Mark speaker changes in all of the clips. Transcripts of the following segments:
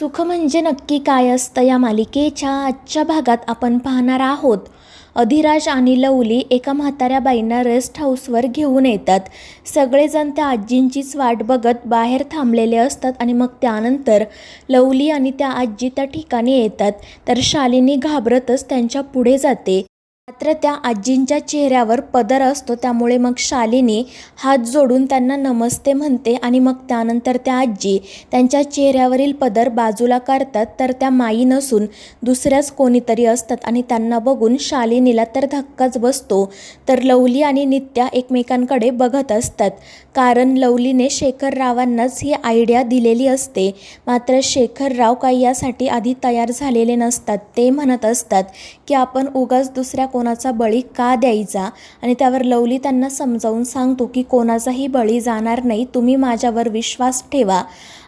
Speaker 1: सुख म्हणजे नक्की काय असतं या मालिकेच्या आजच्या भागात आपण पाहणार आहोत. अधिराज आणि लवली एका म्हाताऱ्या बाईंना रेस्ट हाऊसवर घेऊन येतात. सगळेजण त्या आजींचीच वाट बघत बाहेर थांबलेले असतात आणि मग त्यानंतर लवली आणि त्या आजी त्या ठिकाणी येतात. तर शालिनी घाबरतच त्यांच्या पुढे जाते. मात्र त्या आजींच्या चेहऱ्यावर पदर असतो त्यामुळे मग शालिनी हात जोडून त्यांना नमस्ते म्हणते आणि मग त्यानंतर त्या आजी त्यांच्या चेहऱ्यावरील पदर बाजूला काढतात तर त्या माई नसून दुसऱ्याच कोणीतरी असतात आणि त्यांना बघून शालिनीला तर धक्काच बसतो. तर लवली आणि नित्या एकमेकांकडे बघत असतात. कारण लवलीने शेखररावांनाच ही आयडिया दिलेली असते. मात्र शेखरराव काही यासाठी आधी तयार झालेले नसतात. ते म्हणत असतात की आपण उगाच दुसऱ्या कोणाचा बळी का द्यायचा? आणि त्यावर लवली त्यांना समजावून सांगतो की कोणाचाही बळी जाणार नाही तुम्ही माझ्यावर विश्वास ठेवा.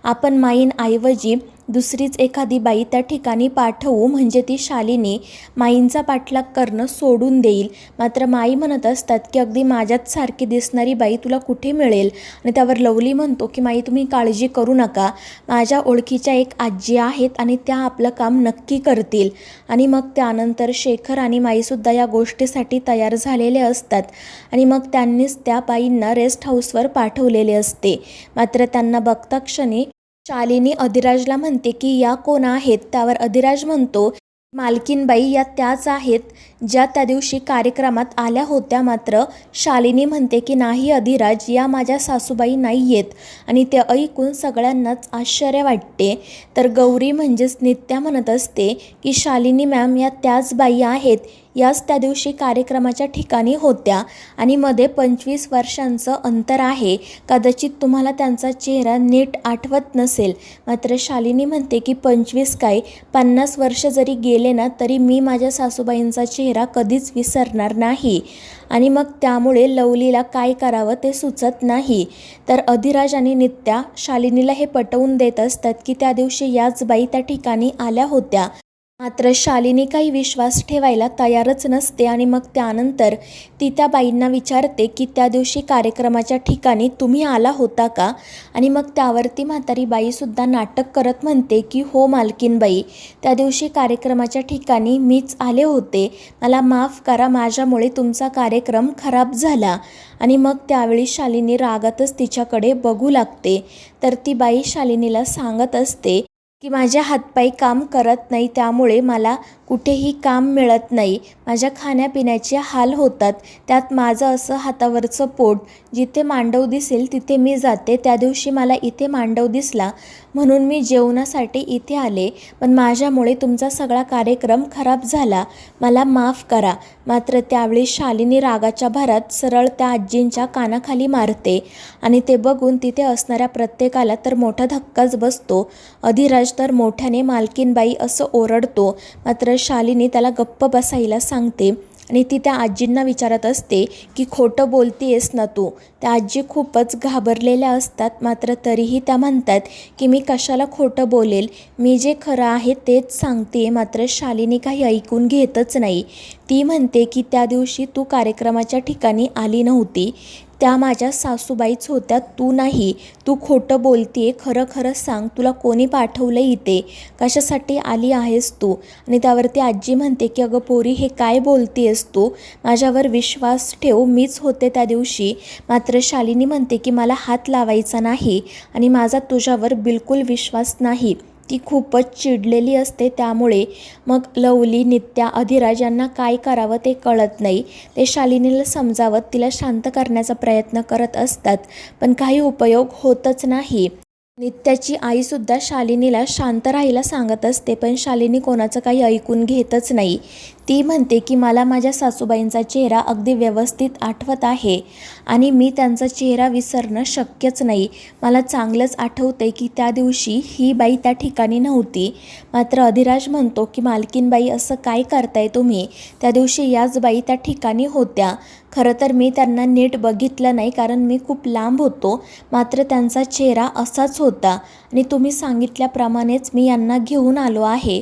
Speaker 1: आपण माईन ऐवजी दुसरीच एखादी बाई त्या ठिकाणी पाठवू म्हणजे ती शालिनी माईंचा पाठलाग करणं सोडून देईल. मात्र माई म्हणत असतात की अगदी माझ्याच सारखी दिसणारी बाई तुला कुठे मिळेल? आणि त्यावर लवली म्हणतो की माई तुम्ही काळजी करू नका. माझ्या ओळखीच्या एक आजी आहेत आणि त्या आपलं काम नक्की करतील. आणि मग त्यानंतर शेखर आणि माईसुद्धा या गोष्टीसाठी तयार झालेले असतात. आणि मग त्यांनीच त्या बाईंना रेस्ट हाऊसवर पाठवलेले असते. मात्र त्यांना बघता क्षणी शालिनी अधिराजला म्हणते की या कोण आहेत त्यावर अधिराज म्हणतो मालकीनबाई या त्याच आहेत ज्या त्या दिवशी कार्यक्रमात आल्या होत्या मात्र शालिनी म्हणते की नाही अधिराज या माझ्या सासूबाई नाही आहेत आणि ते ऐकून सगळ्यांनाच आश्चर्य वाटते. तर गौरी म्हणजेच नित्या म्हणत असते की शालिनी मॅम या त्याच बाई आहेत. याच त्या दिवशी कार्यक्रमाच्या ठिकाणी होत्या. आणि मध्ये पंचवीस वर्षांचं अंतर आहे. कदाचित तुम्हाला त्यांचा चेहरा नीट आठवत नसेल. मात्र शालिनी म्हणते की पंचवीस काय? पन्नास वर्ष जरी गेले ना तरी मी माझ्या सासूबाईंचा चेहरा कधीच विसरणार नाही. आणि मग त्यामुळे लवलीला काय करावं ते सुचत नाही. तर अधिराज आणि नित्या शालिनीला हे पटवून देत असतात की त्या दिवशी याच बाई त्या ठिकाणी आल्या होत्या. मात्र शालिनी काही विश्वास ठेवायला तयारच नसते आणि मग त्यानंतर ती त्या बाईंना विचारते की त्या दिवशी कार्यक्रमाच्या ठिकाणी तुम्ही आला होता का? आणि मग त्यावरती म्हातारी बाईसुद्धा नाटक करत म्हणते की हो मालकीनबाई त्या दिवशी कार्यक्रमाच्या ठिकाणी मीच आले होते. मला माफ करा माझ्यामुळे तुमचा कार्यक्रम खराब झाला. आणि मग त्यावेळी शालिनी रागातच तिच्याकडे बघू लागते. तर ती बाई शालिनीला सांगत असते की माझे हातपाय काम करत नाही त्यामुळे मला कुठेही काम मिळत नाही. माझ्या खाण्यापिण्याचे हाल होतात. त्यात माझं असं हातावरचं पोट जिथे मांडव दिसेल तिथे मी जाते. त्या दिवशी मला इथे मांडव दिसला. म्हणून मी जेवणासाठी इथे आले. पण माझ्यामुळे तुमचा सगळा कार्यक्रम खराब झाला. मला माफ करा. मात्र त्यावेळी शालिनी रागाच्या भरात सरळ त्या आजींच्या कानाखाली मारते. आणि ते बघून तिथे असणाऱ्या प्रत्येकाला तर मोठा धक्काच बसतो. अधिराज तर मोठ्याने मालकीनबाई असं ओरडतो. मात्र शालिनी त्याला गप्प बसायला सांगते. आणि ती त्या आजींना विचारत असते की खोटं बोलतीयस ना तू? त्या आजी खूपच घाबरलेल्या असतात. मात्र तरीही त्या म्हणतात की मी कशाला खोटं बोलेल? मी जे खरं आहे तेच सांगते मात्र शालिनी काही ऐकून घेतच नाही. ती म्हणते की त्या दिवशी तू कार्यक्रमाच्या ठिकाणी आली नव्हती. त्या माझ्या सासूबाईच होत्या तू नाही. तू खोटं बोलते खरं खरं सांग तुला कोणी पाठवलं इथे? कशासाठी आली आहेस तू? आणि त्यावरती आजी म्हणते की अगं पोरी हे काय बोलतेस तू? माझ्यावर विश्वास ठेव मीच होते त्या दिवशी. मात्र शालिनी म्हणते की मला हात लावायचा नाही आणि माझा तुझ्यावर बिलकुल विश्वास नाही. ती खूपच चिडलेली असते. त्यामुळे मग लवली नित्या अधिराज यांना काय करावं ते कळत नाही. ते शालिनीला समजावत तिला शांत करण्याचा प्रयत्न करत असतात पण काही उपयोग होतच नाही. नित्याची आईसुद्धा शालिनीला शांत राहायला सांगत असते पण शालिनी कोणाचं काही ऐकून घेतच नाही. ती म्हणते की मला माझ्या सासूबाईंचा चेहरा अगदी व्यवस्थित आठवत आहे आणि मी त्यांचा चेहरा विसरणं शक्यच नाही. मला चांगलंच आठवते की त्या दिवशी ही बाई त्या ठिकाणी नव्हती. मात्र अधिराज म्हणतो की मालकीनबाई असं काय करताय तुम्ही? त्या दिवशी याच बाई त्या ठिकाणी होत्या. खरं तर मी त्यांना नीट बघितलं नाही कारण मी खूप लांब होतो. मात्र त्यांचा चेहरा असाच होता आणि तुम्ही सांगितल्याप्रमाणेच मी यांना घेऊन आलो आहे.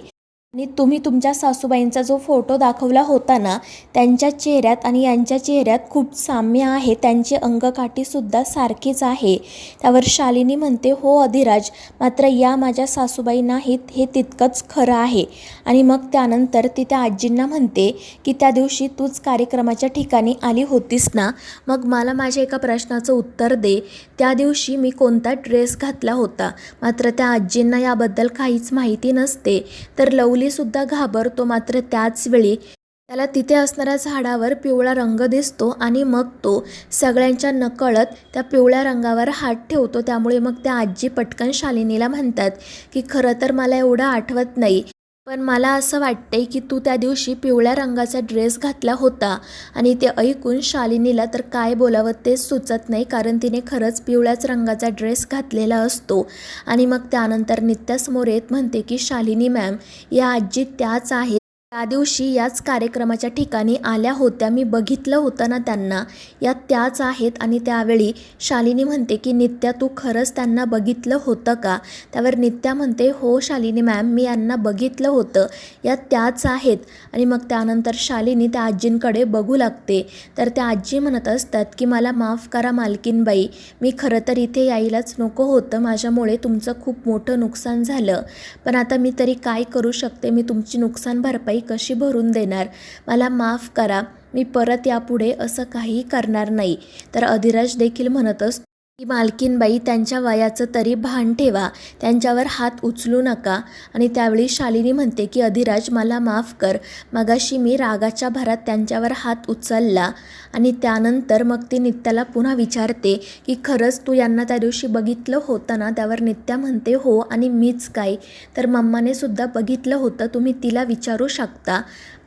Speaker 1: आणि तुम्ही तुमच्या सासूबाईंचा जो फोटो दाखवला होता ना त्यांच्या चेहऱ्यात आणि यांच्या चेहऱ्यात खूप साम्य आहे त्यांची अंगकाठीसुद्धा सारखीच आहे. त्यावर शालिनी म्हणते हो अधिराज मात्र या माझ्या सासूबाई नाहीत हे तितकंच खरं आहे. आणि मग त्यानंतर ती त्या आजींना म्हणते की त्या दिवशी तूच कार्यक्रमाच्या ठिकाणी आली होतीस ना? मग मला माझ्या एका प्रश्नाचं उत्तर दे. त्या दिवशी मी कोणता ड्रेस घातला होता? मात्र त्या आजींना याबद्दल काहीच माहिती नसते. तर मुलीसुद्धा घाबरतो मात्र त्याच वेळी त्याला तिथे असणाऱ्या झाडावर पिवळा रंग दिसतो आणि मग तो सगळ्यांच्या नकळत त्या पिवळ्या रंगावर हात ठेवतो. त्यामुळे मग त्या आजी पटकन शालिनीला म्हणतात की खरं तर मला एवढं आठवत नाही. पण मला असं वाटतंय की तू त्या दिवशी पिवळ्या रंगाचा ड्रेस घातला होता आणि ते ऐकून शालिनीला तर काय बोलावं तेच सुचत नाही कारण तिने खरंच पिवळ्याच रंगाचा ड्रेस घातलेला असतो. आणि मग त्यानंतर नित्यासमोर येत म्हणते की शालिनी मॅम या आजी त्याच आहेत त्या दिवशी याच कार्यक्रमाच्या ठिकाणी आल्या होत्या. मी बघितलं होतं ना त्यांना. या त्याच आहेत आणि त्यावेळी शालिनी म्हणते की नित्या तू खरंच त्यांना बघितलं होतं का? त्यावर नित्या म्हणते हो शालिनी मॅम मी यांना बघितलं होतं. या त्याच आहेत. आणि मग त्यानंतर शालिनी त्या आजींकडे बघू लागते. तर त्या आजी म्हणत असतात की मला माफ करा मालकीनबाई. मी खरं तर इथे यायलाच नको होतं. माझ्यामुळे तुमचं खूप मोठं नुकसान झालं. पण आता मी तरी काय करू शकते? मी तुमची नुकसान भरपाई कशी भरून देणार? मला माफ करा मी परत यापुढे असं काही करणार नाही. तर अधिराज देखील म्हणत असतो की मालकीनबाई त्यांच्या वयाचं तरी भान ठेवा त्यांच्यावर हात उचलू नका. आणि त्यावेळी शालिनी म्हणते की अधिराज मला माफ कर. मगाशी मी रागाच्या भरात त्यांच्यावर हात उचलला आणि त्यानंतर मग ती नित्याला पुन्हा विचारते की खरंच तू यांना त्या दिवशी बघितलं होतं ना? त्यावर नित्या म्हणते हो आणि मीच काय तर मम्माने सुद्धा बघितलं होतं तुम्ही तिला विचारू शकता?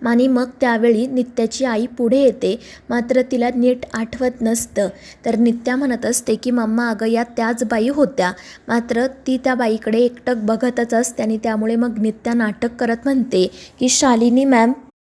Speaker 1: आणि मग त्यावेळी नित्याची आई पुढे येते. मात्र तिला नीट आठवत नसतं. तर नित्या म्हणत असते की मम्मा अगं या त्याच बाई होत्या. मात्र ती त्या बाईकडे एकटक बघतच असते आणि त्यामुळे मग नित्या नाटक करत म्हणते की शालिनी मॅम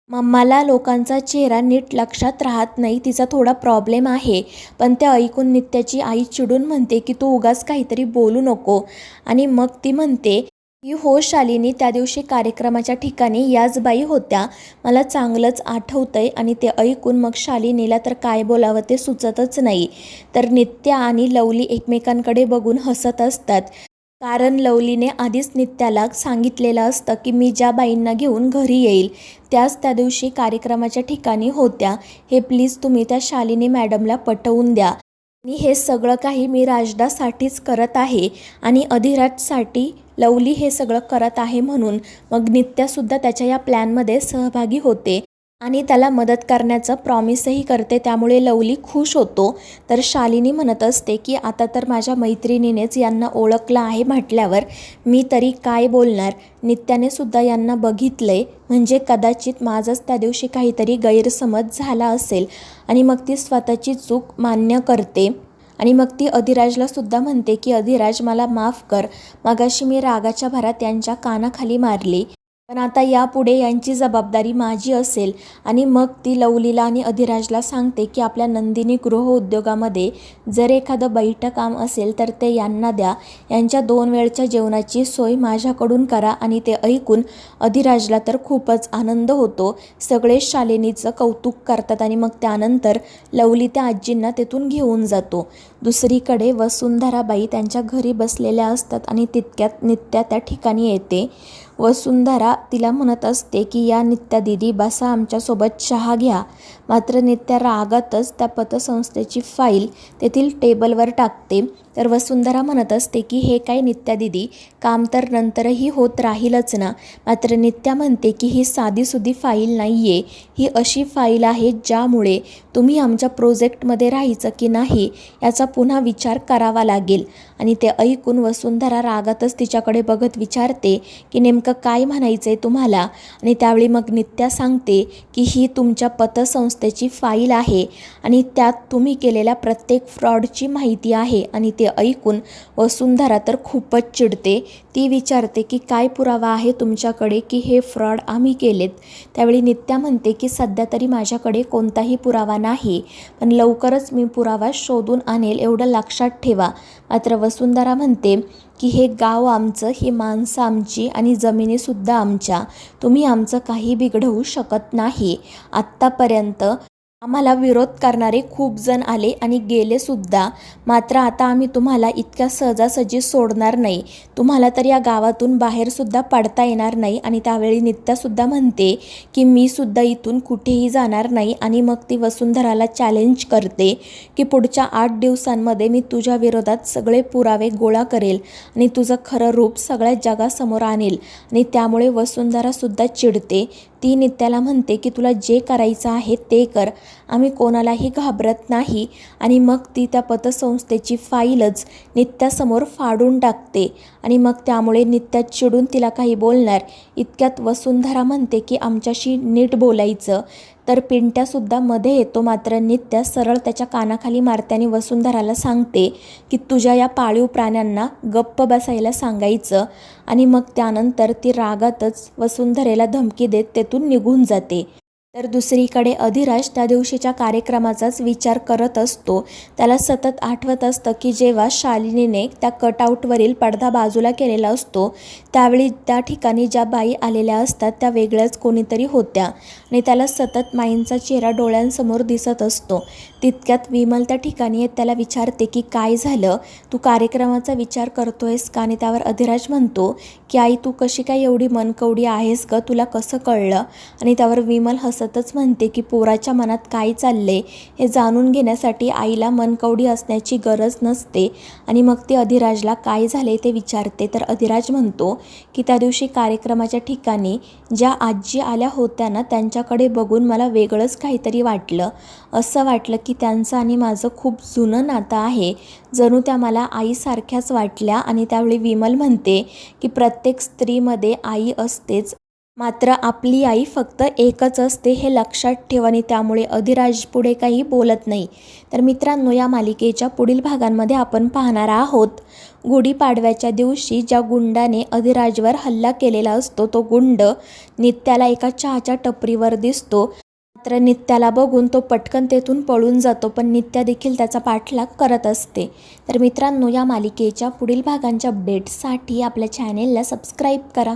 Speaker 1: मम्माला लोकांचा चेहरा नीट लक्षात राहत नाही तिचा थोडा प्रॉब्लेम आहे. पण ते ऐकून नित्याची आई चिडून म्हणते की तू उगाच काहीतरी बोलू नको. आणि मग ती म्हणते की हो शालिनी त्या दिवशी कार्यक्रमाच्या ठिकाणी याच बाई होत्या. मला चांगलंच आठवतंय आणि ते ऐकून मग शालिनीला तर काय बोलावं ते सुचतच नाही. तर नित्या आणि लवली एकमेकांकडे बघून हसत असतात. कारण लवलीने आधीच नित्याला सांगितलेलं असतं की मी ज्या बाईंना घेऊन घरी येईल त्याच त्या दिवशी कार्यक्रमाच्या ठिकाणी होत्या. हे प्लीज तुम्ही त्या शालिनी मॅडमला पटवून द्या. आणि हे सगळं काही मी राजदासाठीच करत आहे आणि अधिराजसाठी लवली हे सगळं करत आहे म्हणून मग नित्यासुद्धा त्याच्या या प्लॅनमध्ये सहभागी होते आणि त्याला मदत करण्याचं प्रॉमिसही करते. त्यामुळे लवली खुश होतो. तर शालिनी म्हणत असते की आता तर माझ्या मैत्रिणीनेच यांना ओळखलं आहे म्हटल्यावर मी तरी काय बोलणार? नित्याने सुद्धा यांना बघितलंय. म्हणजे कदाचित माझंच त्या दिवशी काहीतरी गैरसमज झाला असेल आणि मग ती स्वतःची चूक मान्य करते. आणि मग ती अधिराजला सुद्धा म्हणते की अधिराज मला माफ कर. मगाशी मी रागाच्या भरात त्यांच्या कानाखाली मारली. पण आता यापुढे यांची जबाबदारी माझी असेल. आणि मग ती लवलीला आणि अधिराजला सांगते की आपल्या नंदिनी गृह उद्योगामध्ये जर एखादं बैठं काम असेल तर ते यांना द्या. यांच्या दोन वेळच्या जेवणाची सोय माझ्याकडून करा आणि ते ऐकून अधिराजला तर खूपच आनंद होतो. सगळे शालिनीचं कौतुक करतात आणि मग त्यानंतर लवली त्या आजींना तेथून घेऊन जातो. दुसरीकडे वसुंधराबाई त्यांच्या घरी बसलेल्या असतात आणि तितक्यात नित्या त्या ठिकाणी येते. वसुंधरा तिला म्हणत असते की या नित्या दिदी बसा आमच्यासोबत चहा घ्या. मात्र नित्या रागातच त्या पतसंस्थेची फाईल तेथील टेबलवर टाकते. तर वसुंधरा म्हणत असते की हे काय नित्या दिदी काम तर नंतरही होत राहीलच ना. मात्र नित्या म्हणते की ही साधीसुधी फाईल नाही आहे ही अशी फाईल आहे ज्यामुळे तुम्ही आमच्या प्रोजेक्टमध्ये राहायचं की नाही याचा पुन्हा विचार करावा लागेल. आणि ते ऐकून वसुंधरा रागातच तिच्याकडे बघत विचारते की नेमकं काय म्हणायचं आहे तुम्हाला? आणि त्यावेळी मग नित्या सांगते की ही तुमच्या पतसंस्थेची फाईल आहे आणि त्यात तुम्ही केलेल्या प्रत्येक फ्रॉडची माहिती आहे आणि ते ऐकून वसुंधरा तर खूपच चिडते. ती विचारते की काय पुरावा आहे तुमच्याकडे की हे फ्रॉड आम्ही केलेत? त्यावेळी नित्या म्हणते की सध्या तरी माझ्याकडे कोणताही पुरावा नाही पण लवकरच मी पुरावा शोधून आणेल एवढं लक्षात ठेवा. मात्र वसुंधरा म्हणते की हे गाव आमचं ही माणसं आमची आणि जमिनीसुद्धा आमच्या. तुम्ही आमचं काही बिघडवू शकत नाही. आत्तापर्यंत आम्हाला विरोध करणारे खूप जण आले आणि गेले सुद्धा. मात्र आता आम्ही तुम्हाला इतक्या सहजासहजी सोडणार नाही. तुम्हाला तर या गावातून बाहेरसुद्धा पडता येणार नाही आणि त्यावेळी नित्यासुद्धा म्हणते की मी सुद्धा इथून कुठेही जाणार नाही आणि मग ती वसुंधराला चॅलेंज करते की पुढच्या आठ दिवसांमध्ये मी तुझ्या विरोधात सगळे पुरावे गोळा करेल आणि तुझं खरं रूप सगळ्या जगासमोर आणेल आणि त्यामुळे वसुंधरासुद्धा चिडते. ती नित्याला म्हणते की तुला जे करायचं आहे ते कर. आम्ही कोणालाही घाबरत नाही आणि मग ती त्या पतसंस्थेची फाईलच नित्यासमोर फाडून टाकते आणि मग त्यामुळे नित्या चिडून तिला काही बोलणार. इतक्यात वसुंधरा म्हणते की आमच्याशी नीट बोलायचं. तर पिंट्यासुद्धा मध्ये येतो मात्र नित्या सरळ त्याच्या कानाखाली मारत्याने वसुंधराला सांगते की तुझ्या या पाळीव प्राण्यांना गप्प बसायला सांगायचं आणि मग त्यानंतर ती रागातच वसुंधरेला धमकी देत तेथून निघून जाते. तर दुसरीकडे अधिराज त्या दिवशीच्या कार्यक्रमाचाच विचार करत असतो. त्याला सतत आठवत असतं की जेव्हा शालिनीने त्या कटआउटवरील पडदा बाजूला केलेला असतो त्यावेळी त्या ठिकाणी ज्या बाई आलेल्या असतात त्या वेगळ्याच कोणीतरी होत्या. आणि त्याला सतत माईंचा चेहरा डोळ्यांसमोर दिसत असतो. तितक्यात विमल त्या ठिकाणी येत त्याला विचारते की काय झालं? तू कार्यक्रमाचा विचार करतोयस का? आणि त्यावर अधिराज म्हणतो की आई तू कशी काय एवढी मनकवडी आहेस ग? तुला कसं कळलं? आणि त्यावर विमल हसतच म्हणते की पोराच्या मनात काय चालले हे जाणून घेण्यासाठी आईला मनकवडी असण्याची गरज नसते. आणि मग ती अधिराजला काय झाले ते विचारते. तर अधिराज म्हणतो की त्या दिवशी कार्यक्रमाच्या ठिकाणी ज्या आजी आल्या होत्या ना त्यांच्या त्यांच्याकडे बघून मला वेगळंच काहीतरी वाटलं. असं वाटलं की त्यांचं आणि माझं खूप जुनं नातं आहे. जणू त्या मला आईसारख्याच वाटल्या आणि त्यावेळी विमल म्हणते की प्रत्येक स्त्रीमध्ये आई असतेच. मात्र आपली आई फक्त एकच असते हे लक्षात ठेवा आणि त्यामुळे अधिराज पुढे काही बोलत नाही. तर मित्रांनो या मालिकेच्या पुढील भागांमध्ये आपण पाहणार आहोत. गुढीपाडव्याच्या दिवशी ज्या गुंडाने अधिराजवर हल्ला केलेला असतो तो गुंड नित्याला एका चहाच्या टपरीवर दिसतो. मात्र नित्याला बघून तो पटकन तेथून पळून जातो पण नित्या देखील त्याचा पाठलाग करत असते. तर मित्रांनो या मालिकेच्या पुढील भागांच्या अपडेट्ससाठी आपल्या चॅनेलला सबस्क्राईब करा.